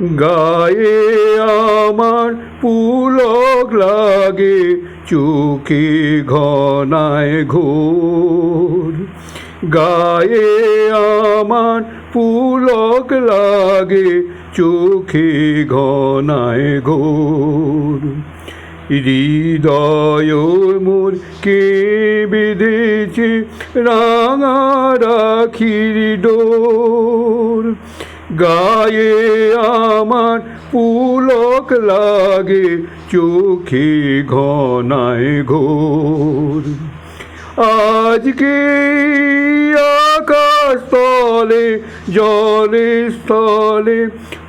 গায়ে আমার পুলক লাগে চোখে ঘনায় ঘোর। গায়ে আমার পুলক লাগে চোখে ঘনায় ঘোর। হৃদয় মোর কে বেঁধেছে, রাঙা রাখির ডোর গায়ে আমার পুলক লাগে চোখে ঘনায় ঘোর আজকে আকাশ তলে জলে স্থলে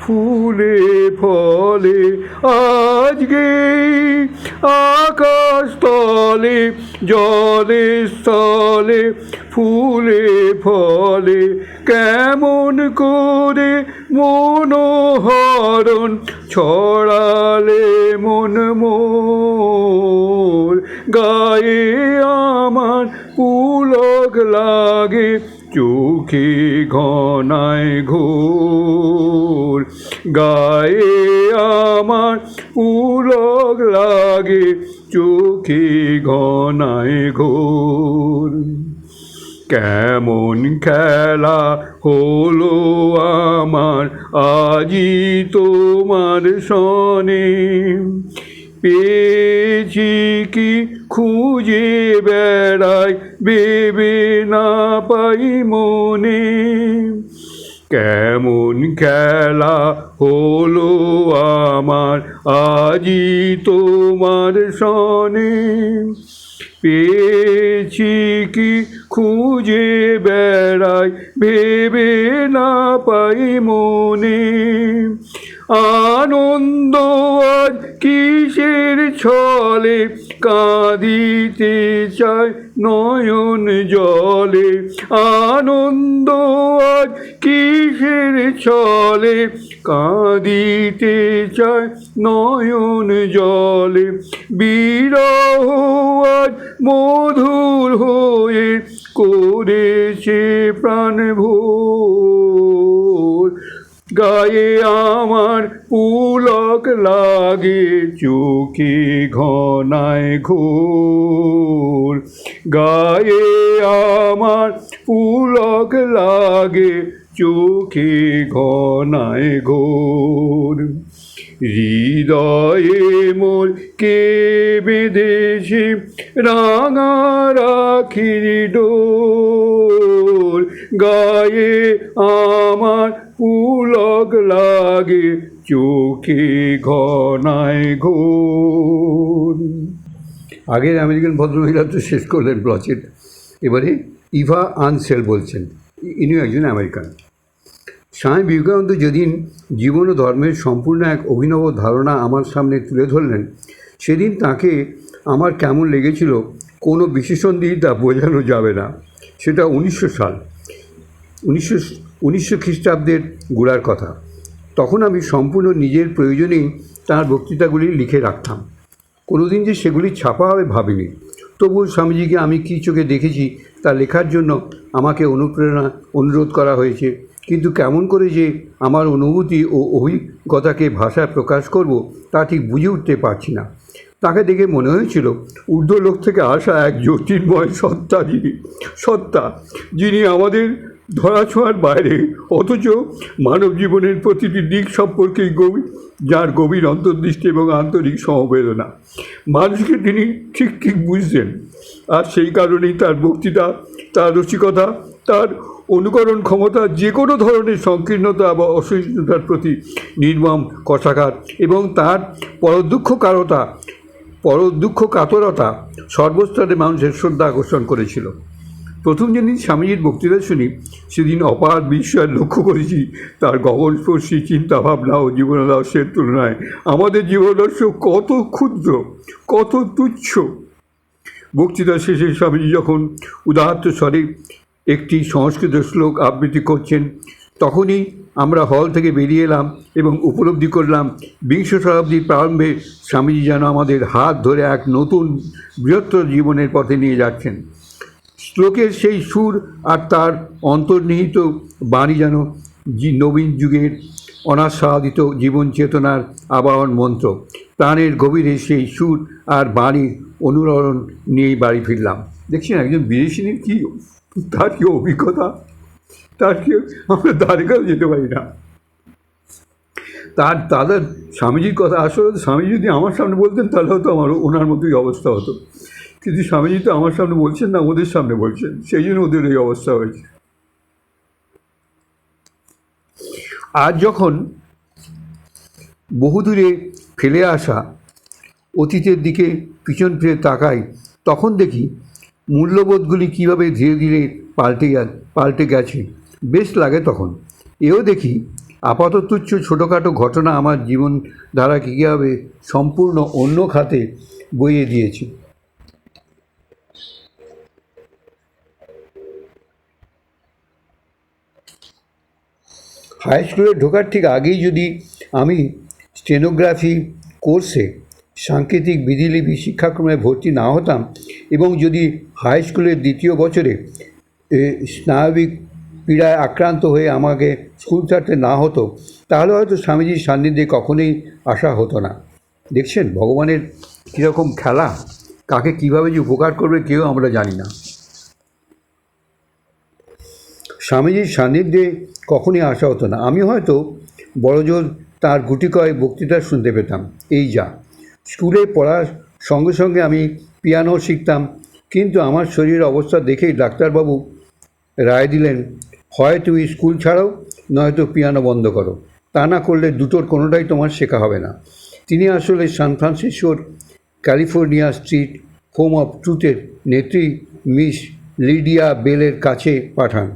ফুলে ফলে, আজকে আকাশ তলে জলে স্থলে ফুলে ফলে। কেমন করে মনোহরণ ছড়ালে মন মোর। গায়ে আমার পুলক লাগে চোখে ঘনায় ঘোর, গায়ে আমার পুলক লাগে, চোখে ঘনায় ঘোর। কেমন খেলা হলো আমার আজি তোমার সনে পেয়েছি কি খুঁজে বেড়াই বেবে না পাই মনে। কেমন খেলা হলো আমার আজি তোমার সনে। পেয়েছি কি খুঁজে বেড়াই ভেবে না পাই মনে। আনন্দ আজ কিসের ছলে? কাঁদিতে চায় নয়ন জলে। আনন্দ আজ কিসের ছলে? কাঁদিতে চায় নয়ন জলে। বিরহ আজ মধুর হয়ে করেছে প্রাণ ভোর। গায়ে আমার পুলক লাগে চোখে ঘনায় ঘোর। গায়ে আমার পুলক লাগে চোখে ঘনায় ঘোর। হৃদয়ে মোর কে বেঁধেছে, রাঙা রাখির ডোর। গায়ে আমার পুলক লাগে, চোখে ঘনায় ঘোর। আগের আমেরিকান ভদ্রমহিলা তো শেষ করলেন ব্লচেট। এবারে ইভা আনসেল বলছেন, ইনিও একজন আমেরিকান। স্বামী বিবেকানন্দ যেদিন জীবন ও ধর্মের সম্পূর্ণ এক অভিনব ধারণা আমার সামনে তুলে ধরলেন, সেদিন তাকে আমার কেমন লেগেছিল কোনো বিশেষণ দিয়ে তা বোঝানো যাবে না। সেটা উনিশশো সাল। উনিশশো উনিশশো খ্রিস্টাব্দের গোড়ার কথা। তখন আমি সম্পূর্ণ নিজের প্রয়োজনেই তাঁর বক্তৃতাগুলি লিখে রাখতাম। কোনোদিন যে সেগুলি ছাপা হবে ভাবিনি। তবুও স্বামীজিকে আমি কী চোখে দেখেছি তা লেখার জন্য আমাকে অনুপ্রেরণা, অনুরোধ করা হয়েছে। কিন্তু কেমন করে যে আমার অনুভূতি ও অভিজ্ঞতাকে ভাষায় প্রকাশ করব তা ঠিক বুঝে উঠতে পারছি না। তাকে দেখে মনে হয়েছিল, ঊর্ধ্বলোক থেকে আসা এক জ্যোতির্ময় সত্তা যিনি সত্তা, যিনি আমাদের ধরাছোঁয়ার বাইরে। অথচ মানব জীবনের প্রতিটি দিক সম্পর্কেই গভীর, যার গভীর অন্তর্দৃষ্টি এবং আন্তরিক সমবেদনা। মানুষকে তিনি ঠিক ঠিক বুঝতেন। আর সেই কারণেই তার বক্তৃতা, তার রসিকতা, তার অনুকরণ ক্ষমতা, যে কোনো ধরনের সংকীর্ণতা বা অসহিষ্ণুতার প্রতি নির্মম কষাঘাত এবং তার পরদুঃখকারতা পরদুঃখ কাতরতা সর্বস্তরে মানুষের শ্রদ্ধা আকর্ষণ করেছিল। প্রথম যেদিন স্বামীজির বক্তৃতা শুনি, সেদিন অপার বিস্ময় লক্ষ্য করেছি, তার গগনস্পর্শী চিন্তাভাবনা ও জীবনাদর্শের তুলনায় আমাদের জীবনাদর্শ কত ক্ষুদ্র, কত তুচ্ছ। বক্তৃতা শেষে স্বামীজি যখন উদাহরণ স্বরে একটি সংস্কৃত শ্লোক আবৃত্তি করছেন, তখনই আমরা হল থেকে বেরিয়ে এলাম এবং উপলব্ধি করলাম, বিংশ শতাব্দীর প্রারম্ভে স্বামীজি যেন আমাদের হাত ধরে এক নতুন, বৃহত্তর জীবনের পথে নিয়ে যাচ্ছেন। শ্লোকের সেই সুর আর তার অন্তর্নিহিত বাণী যেন নবীন যুগের অনাস্বাদিত জীবন চেতনার আবাহন মন্ত্র। প্রাণের গভীরে সেই সুর আর বাণীর অনুরণন নিয়েই বাড়ি ফিরলাম। দেখছেন একজন বিদেশিনীর কী তার কী অভিজ্ঞতা? তার কি আমরা দ্বারে যেতে পারি না। তার তাদের স্বামীজির কথা আসলে স্বামী যদি আমার সামনে বলতেন, তাহলে হয়তো আমার ওনার মতোই অবস্থা হতো। কিন্তু স্বামীজি তো আমার সামনে বলছেন না, ওদের সামনে বলছেন। সেই জন্য ওদের এই অবস্থা হয়েছে। আজ যখন বহুদূরে ফেলে আসা অতীতের দিকে পিছন ফিরে তাকাই, তখন দেখি মূল্যবোধগুলি কীভাবে ধীরে ধীরে পাল্টে পাল্টে গেছে। বেশ লাগে তখন। এও দেখি আপাতত তুচ্ছ ছোটোখাটো ঘটনা আমার জীবন ধারাকে কীভাবে সম্পূর্ণ অন্য খাতে বইয়ে দিয়েছে। হাই স্কুলে ঢোকার ঠিক আগেই যদি আমি স্টেনোগ্রাফি কোর্সে সাংকেতিক বিধিলিপি শিক্ষাক্রমে ভর্তি না হতাম এবং যদি হাই স্কুলের দ্বিতীয় বছরে স্নায়বিক পীড়ায় আক্রান্ত হয়ে আমাকে স্কুল ছাড়তে না হতো, তাহলে হয়তো স্বামীজির সান্নিধ্যে কখনোই আসা হতো না। দেখছেন ভগবানের কীরকম খেলা, কাকে কীভাবে যে উপকার করবে কেউ আমরা জানি না। স্বামীজির সান্নিধ্যে কখনই আসা হতো না। আমি হয়তো বড়জোর তার গুটি কয় বক্তৃতা শুনতে পেতাম। এই যা। স্কুলে পড়ার সঙ্গে সঙ্গে আমি পিয়ানো শিখতাম। কিন্তু আমার শরীরের অবস্থা দেখেই ডাক্তারবাবু রায় দিলেন, হয় তুমি স্কুল ছাড়াও, নয়তো পিয়ানো বন্ধ করো। তা না করলে দুটোর কোনোটাই তোমার শেখা হবে না। তিনি আসলে সান ফ্রান্সিসকোর ক্যালিফোর্নিয়া স্ট্রিট হোম অফ ট্রুথের নেত্রী মিস লিডিয়া বেলের কাছে পাঠান।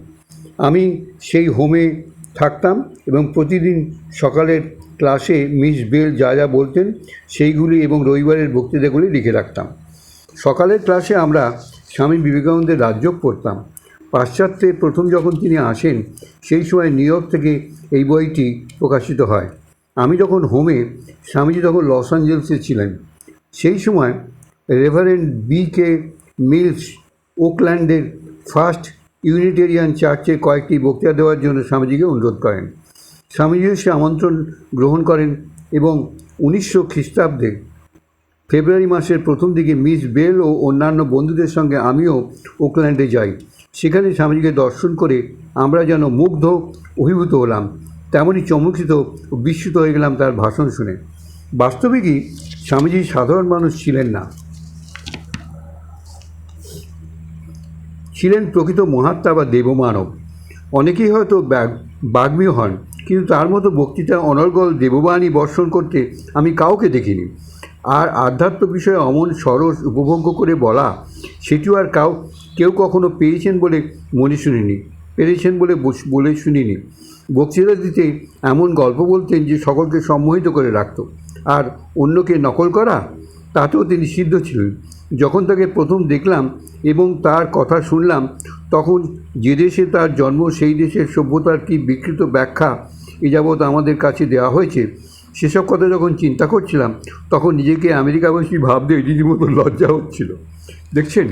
আমি সেই হোমে থাকতাম এবং প্রতিদিন সকালের ক্লাসে মিস বেল যা যা বলতেন সেইগুলি এবং রবিবারের বক্তৃতাগুলি লিখে রাখতাম। সকালের ক্লাসে আমরা স্বামী বিবেকানন্দের রাজযোগ পড়তাম। পাশ্চাত্যে প্রথম যখন তিনি আসেন, সেই সময় নিউ ইয়র্ক থেকে এই বইটি প্রকাশিত হয়। আমি যখন হোমে স্বামীজি তখন লস অ্যাঞ্জেলসে ছিলেন। সেই সময় রেভারেন্ড বি কে মিলস ওকল্যান্ডের ফার্স্ট ইউনিটেরিয়ান চার্চে কয়েকটি বক্তৃতা দেওয়ার জন্য স্বামীজিকে অনুরোধ করেন। স্বামীজিও সে আমন্ত্রণ গ্রহণ করেন এবং উনিশশো খ্রিস্টাব্দে ফেব্রুয়ারি মাসের প্রথম দিকে মিস বেল ও অন্যান্য বন্ধুদের সঙ্গে আমিও ওকল্যান্ডে যাই। সেখানে স্বামীজিকে দর্শন করে আমরা যেন মুগ্ধ, অভিভূত হলাম। তেমনই চমকিত বিস্মিত হয়ে গেলাম তার ভাষণ শুনে। বাস্তবিকই স্বামীজি সাধারণ মানুষ ছিলেন না। ছিলেন প্রকৃত মহাত্মা বা দেবমানব। অনেকেই হয়তো বাগ্মী হন, কিন্তু তার মতো বক্তৃতা অনর্গল দেববাণী বর্ষণ করতে আমি কাউকে দেখিনি। আর আধ্যাত্ম বিষয়ে অমন সরস উপভোগ্য করে বলা, সেটিও আর কাউ, কেউ কখনো পেয়েছেন বলে মনে শুনিনি, পেরেছেন বলে বলে শুনিনি। বক্তৃতা দিতে এমন গল্প বলতেন যে সকলকে সম্মোহিত করে রাখত, আর অন্যকে নকল করা, তাতেও তিনি সিদ্ধ ছিলেন। যখন তাকে প্রথম দেখলাম এবং তার কথা শুনলাম, তখন যে দেশে তার জন্ম, সেই দেশের সভ্যতার কি বিকৃত ব্যাখ্যা এ যাবৎ আমাদের কাছে দেওয়া হয়েছে, সেসব কথা যখন চিন্তা করছিলাম, তখন নিজেকে আমেরিকাবাসী ভাবতে রীতিমতো লজ্জা হচ্ছিল। দেখছেন,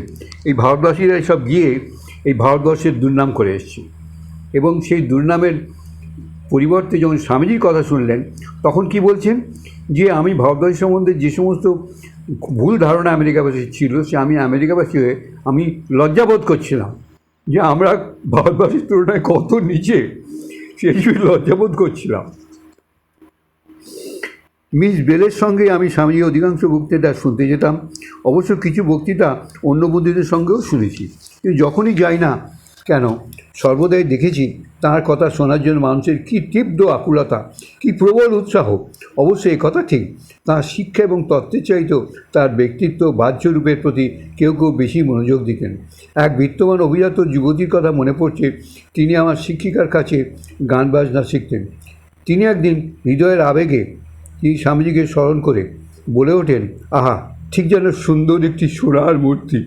এই ভারতবাসীরা সব গিয়ে এই ভারতবর্ষের দুর্নাম করে এসছে। এবং সেই দুর্নামের পরিবর্তে যখন স্বামীজির কথা শুনলেন, তখন কি বলছেন? যে আমি ভারতবাসী সম্বন্ধে যে সমস্ত ভুল ধারণা আমেরিকাবাসী ছিল, সে আমি আমেরিকাবাসী হয়ে আমি লজ্জাবোধ করছিলাম যে আমরা ভারতবাসীর তুলনায় কত নিচে সেই লজ্জাবোধ করছিলাম। মিস বেলের সঙ্গে আমি স্বামীজি অধিকাংশ বক্তৃতা শুনতে যেতাম। অবশ্য কিছু বক্তৃতা অন্য বন্ধুদের সঙ্গেও শুনেছি। কিন্তু যখনই যাই না কেন? সর্বদাই দেখেছি তার কথা শোনার জন্য মানুষের কী তীব্র আকুলতা, কী প্রবল উৎসাহ। অবশ্য এই কথা ঠিক। তাঁর শিক্ষা এবং তত্ত্বের চাইতেও তার ব্যক্তিত্ব বাহ্যরূপের প্রতি কেউ কেউ বেশি মনোযোগ দিতেন। এক বিত্তমান অভিজাত যুবতীর কথা মনে পড়ছে, তিনি আমার শিক্ষিকার কাছে গান বাজনা শিখতেন। তিনি একদিন হৃদয়ের আবেগে তিনি স্বামীজিকে স্মরণ করে বলে ওঠেন, আহা, ঠিক যেন সুন্দর একটি সোনার মূর্তি।